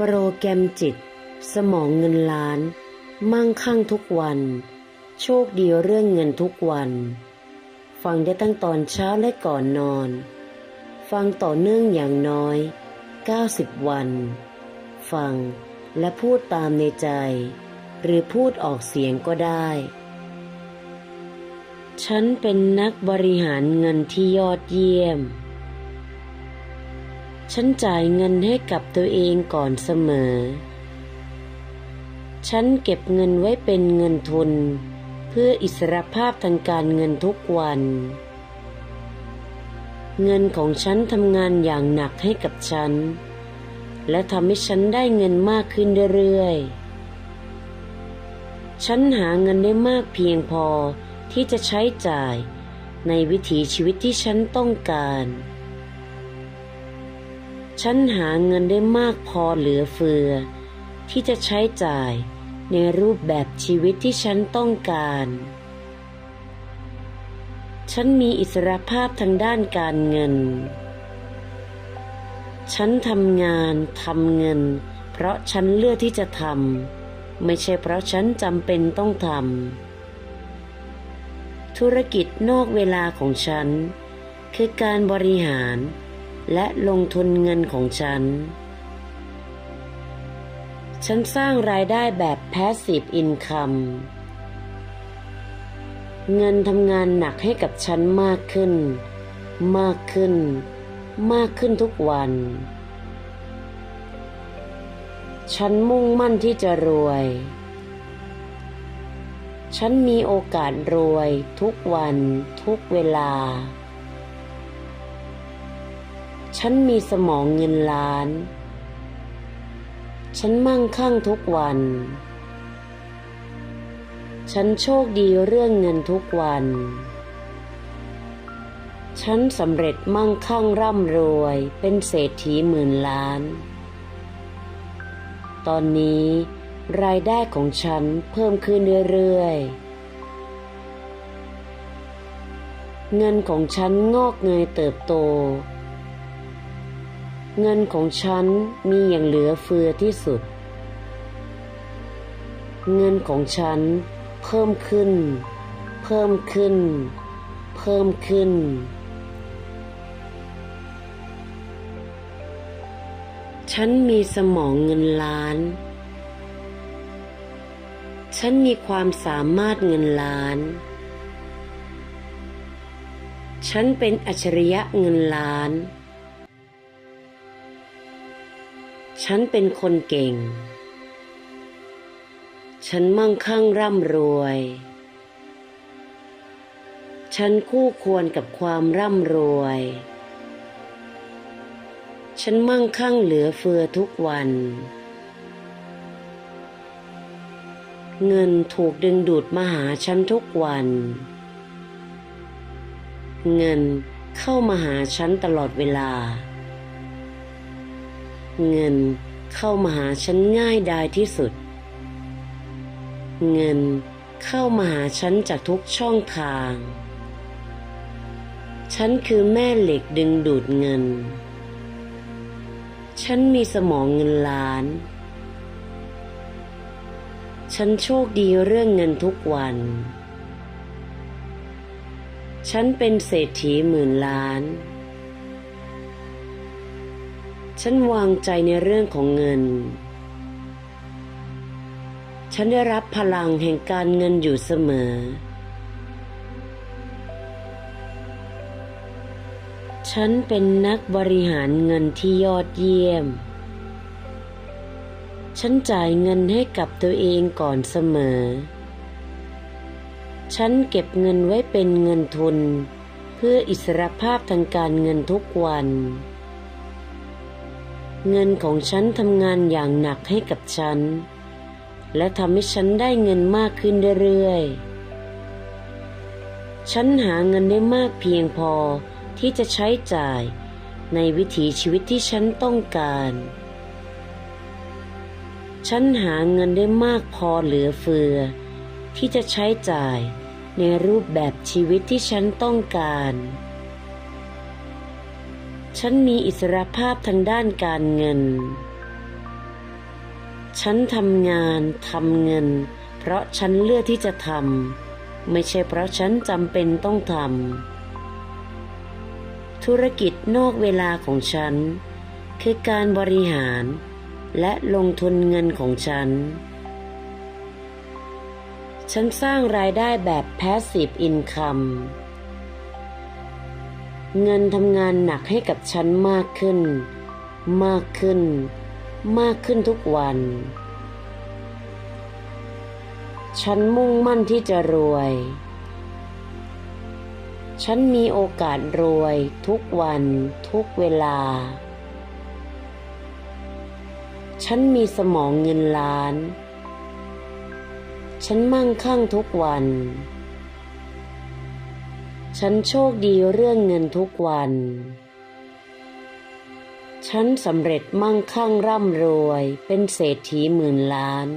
โปรแกรมจิต สมองเงินล้าน มั่งคั่งทุกวัน โชคดีเรื่องเงินทุกวัน ฟังได้ตั้งตอนเช้าและก่อนนอน ฟังต่อเนื่องอย่างน้อย 90 วัน ฟังและพูดตามในใจ หรือพูดออกเสียงก็ได้ ฉันเป็นนักบริหารเงินที่ยอดเยี่ยม ฉันจ่ายเงินให้กับตัวเองก่อนเสมอ ฉันเก็บเงินไว้เป็นเงินทุน เพื่ออิสรภาพทางการเงินทุกวัน เงินของฉันทำงานอย่างหนักให้กับฉัน และทำให้ฉันได้เงินมากขึ้นเรื่อยๆ ฉันหาเงินได้มากเพียงพอที่จะใช้จ่ายในวิถีชีวิตที่ฉันต้องการ ฉันหาเงินได้มากพอเหลือเฟือ ที่จะใช้จ่ายในรูปแบบชีวิตที่ฉันต้องการ ฉันมีอิสรภาพทางด้านการเงิน ฉันทำงานทำเงิน เพราะฉันเลือกที่จะทำไม่ใช่เพราะฉันจำเป็นต้องทำธุรกิจนอกเวลาของฉัน คือการบริหาร และลงทุนเงินของฉัน ฉันสร้างรายได้แบบ Passive Income เงินทำงานหนักให้กับฉันมากขึ้น มากขึ้น มากขึ้นทุกวัน ฉันมุ่งมั่นที่จะรวย ฉันมีโอกาสรวยทุกวันทุกเวลา ฉันมีสมองเงินล้าน ฉันมั่งคั่งทุกวัน ฉันโชคดีเรื่องเงินทุกวัน ฉันสำเร็จมั่งคั่งร่ำรวยเป็นเศรษฐีหมื่นล้าน ตอนนี้รายได้ของฉันเพิ่มขึ้นเรื่อยๆเงินของฉันงอกเงยเติบโต เงินของฉันมีอย่างเหลือเฟือที่สุด เงินของฉันเพิ่มขึ้น เพิ่มขึ้น เพิ่มขึ้น ฉันมีสมองเงินล้าน ฉันมีความสามารถเงินล้าน ฉันเป็นอัจฉริยะเงินล้าน ฉันเป็นคนเก่ง ฉันมั่งคั่งร่ำรวย ฉันคู่ควรกับความร่ำรวย ฉันมั่งคั่งเหลือเฟือทุกวัน เงินถูกดึงดูดมาหาฉันทุกวัน เงินเข้ามาหาฉันตลอดเวลา เงินเข้ามาหาฉันง่ายดายที่สุด เงินเข้ามาหาฉันจากทุกช่องทาง ฉันคือแม่เหล็กดึงดูดเงิน ฉันมีสมองเงินล้าน ฉันโชคดีเรื่องเงินทุกวัน ฉันเป็นเศรษฐีหมื่นล้าน ฉันวางใจในเรื่องของเงิน ฉันได้รับพลังแห่งการเงินอยู่เสมอ ฉันเป็นนักบริหารเงินที่ยอดเยี่ยม ฉันจ่ายเงินให้กับตัวเองก่อนเสมอ ฉันเก็บเงินไว้เป็นเงินทุน เพื่ออิสรภาพทางการเงินทุกวัน เงินของฉันทำงานอย่างหนักให้กับฉัน และทำให้ฉันได้เงินมากขึ้นเรื่อยๆ ฉันหาเงินได้มากเพียงพอที่จะใช้จ่ายในวิถีชีวิตที่ฉันต้องการ ฉันหาเงินได้มากพอเหลือเฟือ ที่จะใช้จ่ายในรูปแบบชีวิตที่ฉันต้องการ ฉันมีอิสรภาพทางด้านการเงิน ฉันทำงานทำเงิน เพราะฉันเลือกที่จะทำไม่ใช่เพราะฉันจำเป็นต้องทำธุรกิจนอกเวลาของฉัน คือการบริหารและลงทุนเงินของฉัน ฉันสร้างรายได้แบบ passive income เงินทำงานหนักให้กับฉันมากขึ้น มากขึ้น มากขึ้นทุกวัน ฉันมุ่งมั่นที่จะรวย ฉันมีโอกาสรวยทุกวันทุกเวลา ฉันมีสมองเงินล้าน ฉันมั่งคั่งทุกวัน ฉันโชคดีเรื่องเงินทุกวัน ฉันสำเร็จมั่งคั่งร่ำรวยเป็นเศรษฐีหมื่นล้าน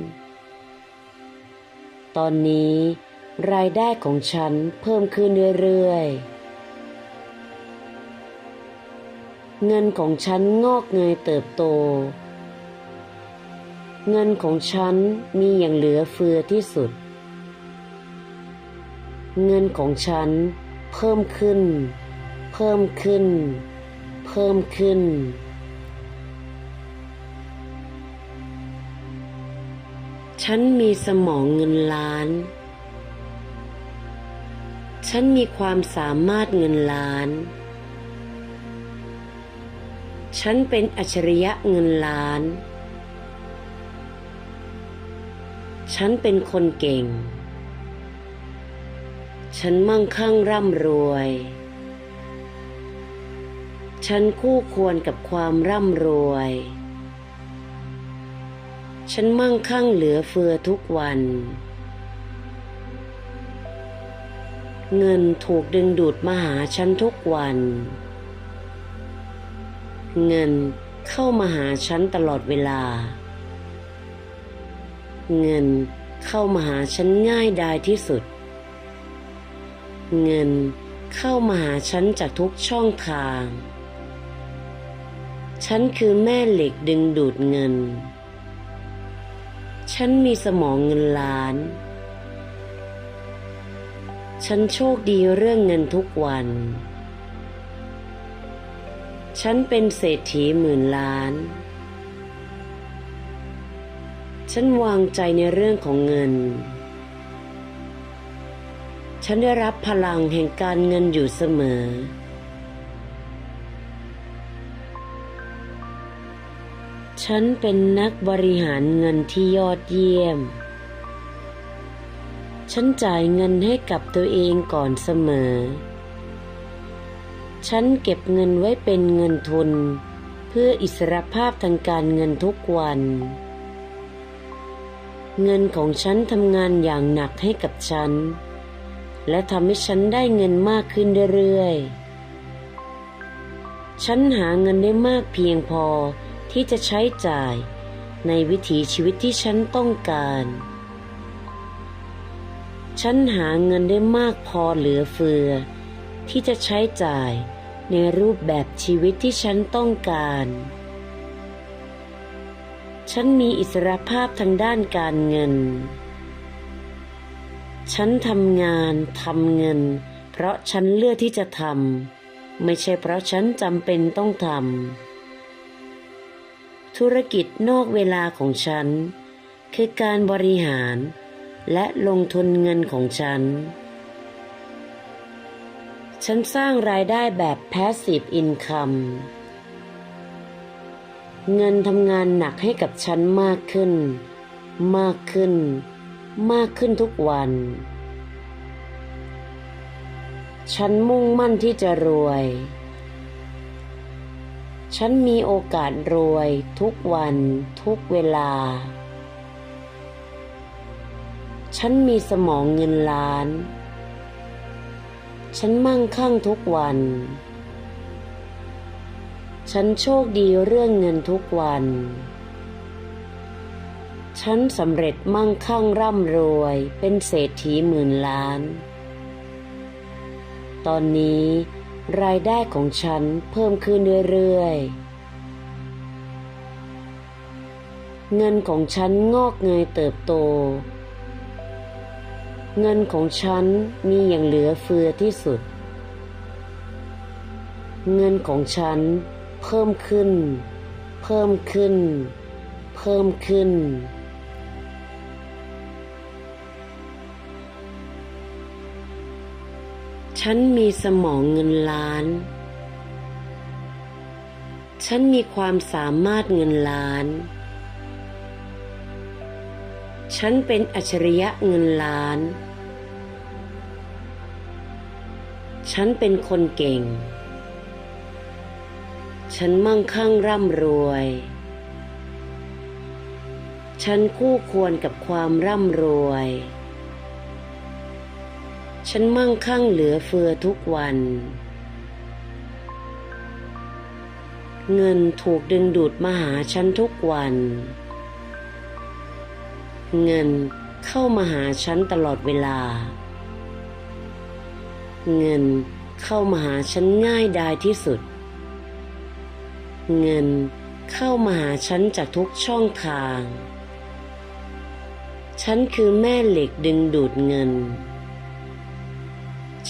ตอนนี้รายได้ของฉันเพิ่มขึ้นเรื่อยๆ เงินของฉันงอกเงยเติบโต เงินของฉันมีอย่างเหลือเฟือที่สุดเงินของฉัน เพิ่มขึ้น เพิ่มขึ้น เพิ่มขึ้น ฉันมีสมองเงินล้าน ฉันมีความสามารถเงินล้าน ฉันเป็นอัจฉริยะเงินล้าน ฉันเป็นคนเก่ง ฉันมั่งคั่งร่ำรวย ฉันคู่ควรกับความร่ำรวย ฉันมั่งคั่งเหลือเฟือทุกวัน เงินถูกดึงดูดมาหาฉันทุกวัน เงินเข้ามาหาฉันตลอดเวลา เงินเข้ามาหาฉันง่ายดายที่สุด เงินเข้ามาหาฉันจากทุกช่องทาง ฉันคือแม่เหล็กดึงดูดเงิน ฉันมีสมองเงินล้าน ฉันโชคดีเรื่องเงินทุกวัน ฉันเป็นเศรษฐีหมื่นล้าน ฉันวางใจในเรื่องของเงิน ฉันได้รับพลังแห่งการเงินอยู่เสมอ ฉันเป็นนักบริหารเงินที่ยอดเยี่ยม ฉันจ่ายเงินให้กับตัวเองก่อนเสมอ ฉันเก็บเงินไว้เป็นเงินทุน เพื่ออิสรภาพทางการเงินทุกวันเงินของฉันทำงานอย่างหนักให้กับฉัน และทำให้ฉันได้เงินมากขึ้นเรื่อยๆ ฉันหาเงินได้มากเพียงพอที่จะใช้จ่ายในวิถีชีวิตที่ฉันต้องการ ฉันหาเงินได้มากพอเหลือเฟือ ที่จะใช้จ่ายในรูปแบบชีวิตที่ฉันต้องการ ฉันมีอิสรภาพทางด้านการเงิน ฉันทำงานทำเงิน เพราะฉันเลือกที่จะทำไม่ใช่เพราะฉันจำเป็นต้องทำธุรกิจนอกเวลาของฉัน คือการบริหาร และลงทุนเงินของฉัน ฉันสร้างรายได้แบบ passive income เงินทำงานหนักให้กับฉันมากขึ้น มากขึ้น มากขึ้นทุกวัน ฉันมุ่งมั่นที่จะรวย ฉันมีโอกาสรวยทุกวันทุกเวลา ฉันมีสมองเงินล้าน ฉันมั่งคั่งทุกวัน ฉันโชคดีเรื่องเงินทุกวัน ฉันสำเร็จมั่งคั่งร่ำรวยเป็นเศรษฐีหมื่นล้าน ตอนนี้รายได้ของฉันเพิ่มขึ้นเรื่อยๆ เงินของฉันงอกเงยเติบโต เงินของฉันมีอย่างเหลือเฟือที่สุด เงินของฉันเพิ่มขึ้น เพิ่มขึ้น เพิ่มขึ้น ฉันมีสมองเงินล้าน ฉันมีความสามารถเงินล้าน ฉันเป็นอัจฉริยะเงินล้าน ฉันเป็นคนเก่ง ฉันมั่งคั่งร่ำรวย ฉันคู่ควรกับความร่ำรวย ฉันมั่งคั่งเหลือเฟือทุกวัน เงินถูกดึงดูดมาหาฉันทุกวัน เงินเข้ามาหาฉันตลอดเวลา เงินเข้ามาหาฉันง่ายดายที่สุด เงินเข้ามาหาฉันจากทุกช่องทาง ฉันคือแม่เหล็กดึงดูดเงิน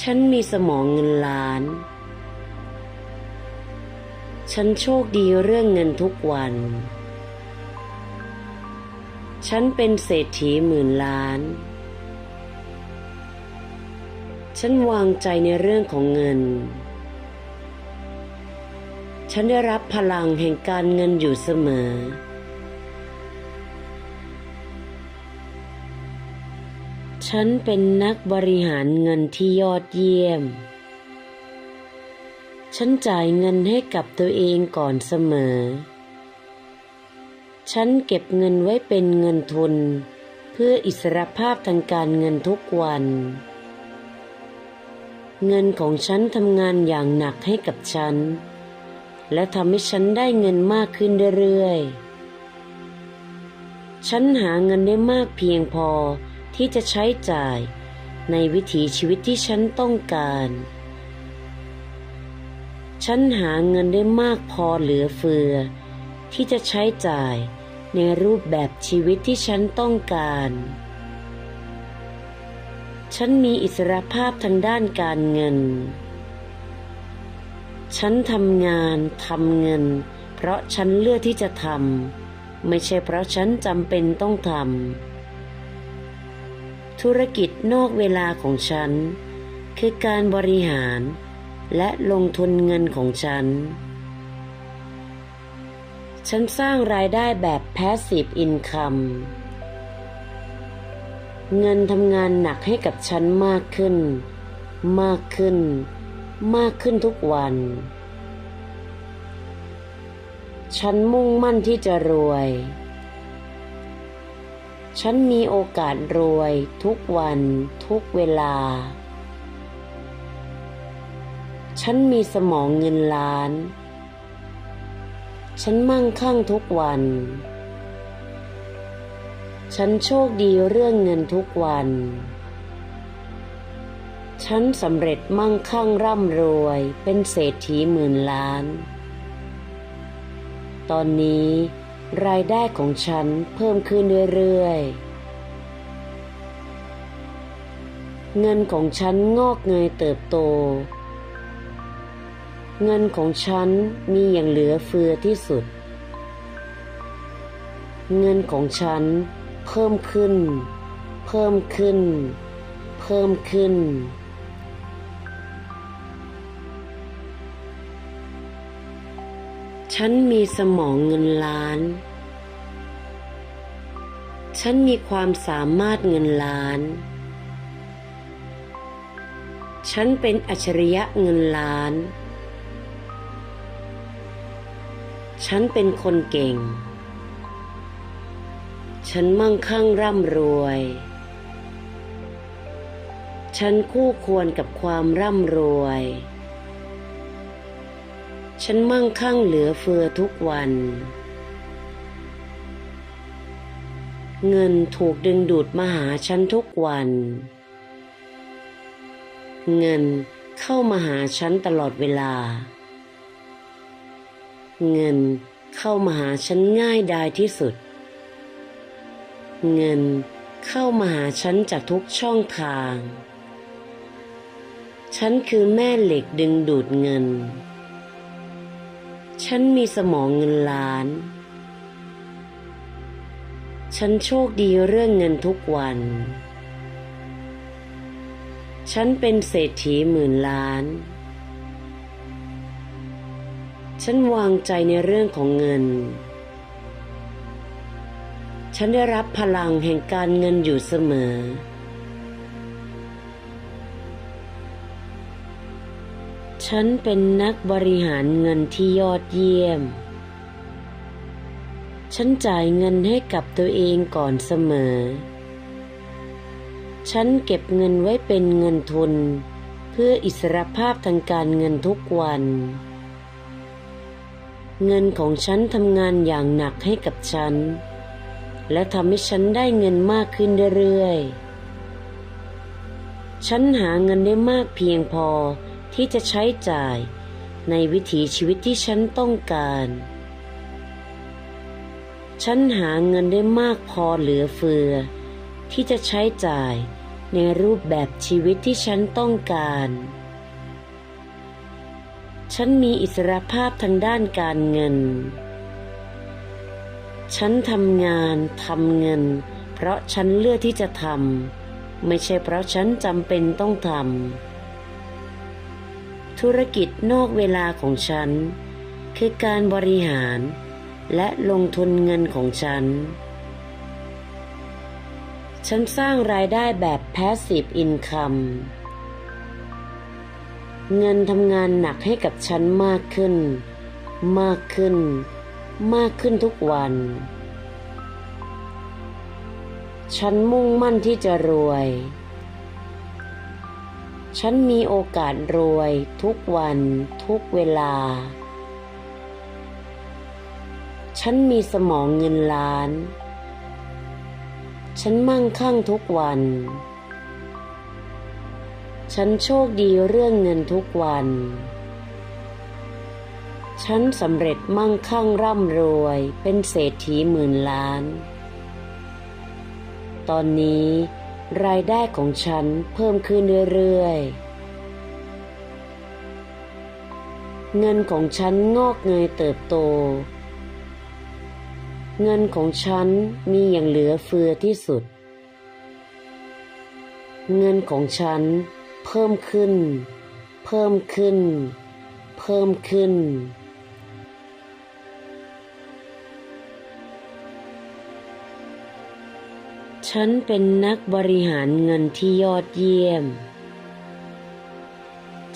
ฉันมีสมองเงินล้าน ฉันโชคดีเรื่องเงินทุกวัน ฉันเป็นเศรษฐีหมื่นล้าน ฉันวางใจในเรื่องของเงิน ฉันได้รับพลังแห่งการเงินอยู่เสมอ ฉันเป็นนักบริหารเงินที่ยอดเยี่ยม ฉันจ่ายเงินให้กับตัวเองก่อนเสมอ ฉันเก็บเงินไว้เป็นเงินทุน เพื่ออิสรภาพทางการเงินทุกวัน เงินของฉันทำงานอย่างหนักให้กับฉัน และทำให้ฉันได้เงินมากขึ้นเรื่อยๆ ฉันหาเงินได้มากเพียงพอ ที่จะใช้จ่ายในวิถีชีวิตที่ฉันต้องการ ฉันหาเงินได้มากพอเหลือเฟือ ที่จะใช้จ่ายในรูปแบบชีวิตที่ฉันต้องการ ฉันมีอิสรภาพทางด้านการเงิน ฉันทำงานทำเงิน เพราะฉันเลือกที่จะทำไม่ใช่เพราะฉันจำเป็นต้องทำ ธุรกิจนอกเวลาของฉัน คือการบริหาร และลงทุนเงินของฉัน ฉันสร้างรายได้แบบ Passive Income เงินทำงานหนักให้กับฉันมากขึ้น มากขึ้น มากขึ้นทุกวัน ฉันมุ่งมั่นที่จะรวย ฉันมีโอกาสรวยทุกวันทุกเวลา ฉันมีสมองเงินล้าน ฉันมั่งคั่งทุกวัน ฉันโชคดีเรื่องเงินทุกวัน ฉันสำเร็จมั่งคั่งร่ำรวยเป็นเศรษฐีหมื่นล้าน ตอนนี้ รายได้ของฉันเพิ่มขึ้นเรื่อยๆ เงินของฉันงอกเงยเติบโต เงินของฉันมีอย่างเหลือเฟือที่สุด เงินของฉันเพิ่มขึ้น เพิ่มขึ้น เพิ่มขึ้น ฉันมีสมองเงินล้าน ฉันมีความสามารถเงินล้าน ฉันเป็นอัจฉริยะเงินล้าน ฉันเป็นคนเก่ง ฉันมั่งคั่งร่ำรวย ฉันคู่ควรกับความร่ำรวย ฉันมั่งคั่งเหลือเฟือทุกวัน เงินถูกดึงดูดมาหาฉันทุกวัน เงินเข้ามาหาฉันตลอดเวลา เงินเข้ามาหาฉันง่ายดายที่สุด เงินเข้ามาหาฉันจากทุกช่องทาง ฉันคือแม่เหล็กดึงดูดเงิน ฉันมีสมองเงินล้าน ฉันโชคดีเรื่องเงินทุกวัน ฉันเป็นเศรษฐีหมื่นล้าน ฉันวางใจในเรื่องของเงิน ฉันได้รับพลังแห่งการเงินอยู่เสมอ ฉันเป็นนักบริหารเงินที่ยอดเยี่ยม ฉันจ่ายเงินให้กับตัวเองก่อนเสมอ ฉันเก็บเงินไว้เป็นเงินทุน เพื่ออิสรภาพทางการเงินทุกวัน เงินของฉันทำงานอย่างหนักให้กับฉัน และทำให้ฉันได้เงินมากขึ้นเรื่อยๆ ฉันหาเงินได้มากเพียงพอ ที่จะใช้จ่ายในวิถีชีวิตที่ฉันต้องการ ฉันหาเงินได้มากพอเหลือเฟือ ที่จะใช้จ่ายในรูปแบบชีวิตที่ฉันต้องการ ฉันมีอิสรภาพทางด้านการเงิน ฉันทำงานทำเงิน เพราะฉันเลือกที่จะทำไม่ใช่เพราะฉันจำเป็นต้องทำ ธุรกิจนอกเวลาของฉัน คือการบริหาร และลงทุนเงินของฉัน ฉันสร้างรายได้แบบ Passive Income เงินทำงานหนักให้กับฉันมากขึ้น มากขึ้น มากขึ้นทุกวัน ฉันมุ่งมั่นที่จะรวย ฉันมีโอกาสรวยทุกวันทุกเวลา ฉันมีสมองเงินล้าน ฉันมั่งคั่งทุกวัน ฉันโชคดีเรื่องเงินทุกวัน ฉันสำเร็จมั่งคั่งร่ำรวยเป็นเศรษฐีหมื่นล้าน ตอนนี้ รายได้ของฉันเพิ่มขึ้นเรื่อยๆ เงินของฉันงอกเงยเติบโต เงินของฉันมีอย่างเหลือเฟือที่สุด เงินของฉันเพิ่มขึ้น เพิ่มขึ้น เพิ่มขึ้น ฉันเป็นนักบริหารเงินที่ยอดเยี่ยม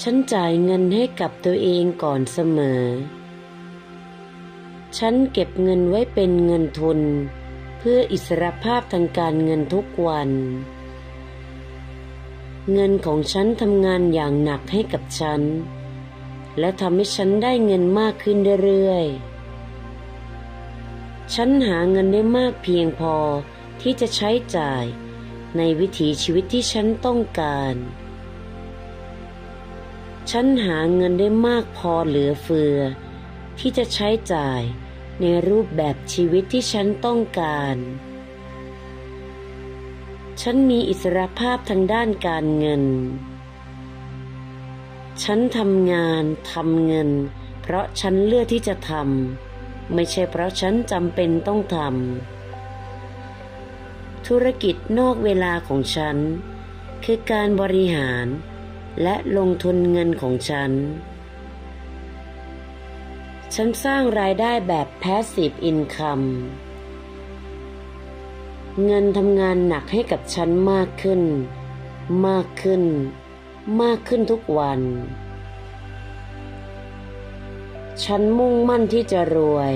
ฉันจ่ายเงินให้กับตัวเองก่อนเสมอ ฉันเก็บเงินไว้เป็นเงินทุน เพื่ออิสรภาพทางการเงินทุกวัน เงินของฉันทำงานอย่างหนักให้กับฉัน และทำให้ฉันได้เงินมากขึ้นเรื่อยๆ ฉันหาเงินได้มากเพียงพอ ที่จะใช้จ่ายในวิถีชีวิตที่ฉันต้องการ ฉันหาเงินได้มากพอเหลือเฟือ ที่จะใช้จ่ายในรูปแบบชีวิตที่ฉันต้องการ ฉันมีอิสรภาพทางด้านการเงิน ฉันทำงานทำเงิน เพราะฉันเลือกที่จะทำไม่ใช่เพราะฉันจำเป็นต้องทำ ธุรกิจนอกเวลาของฉัน คือการบริหาร และลงทุนเงินของฉัน ฉันสร้างรายได้แบบ Passive Income เงินทำงานหนักให้กับฉันมากขึ้น มากขึ้น มากขึ้นทุกวัน ฉันมุ่งมั่นที่จะรวย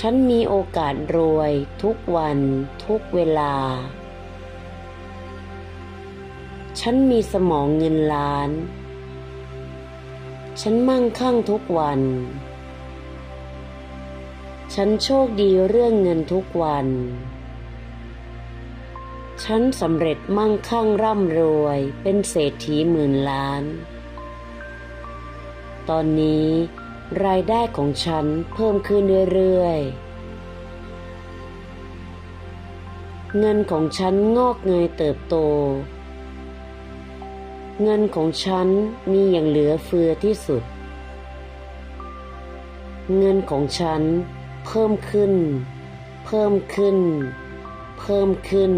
ฉันมีโอกาสรวยทุกวันทุกเวลา ฉันมีสมองเงินล้าน ฉันมั่งคั่งทุกวัน ฉันโชคดีเรื่องเงินทุกวัน ฉันสำเร็จมั่งคั่งร่ำรวยเป็นเศรษฐีหมื่นล้าน ตอนนี้ รายได้ของฉันเพิ่มขึ้นเรื่อยๆ เงินของฉันงอกเงยเติบโต เงินของฉันมีอย่างเหลือเฟือที่สุด เงินของฉันเพิ่มขึ้น เพิ่มขึ้น เพิ่มขึ้น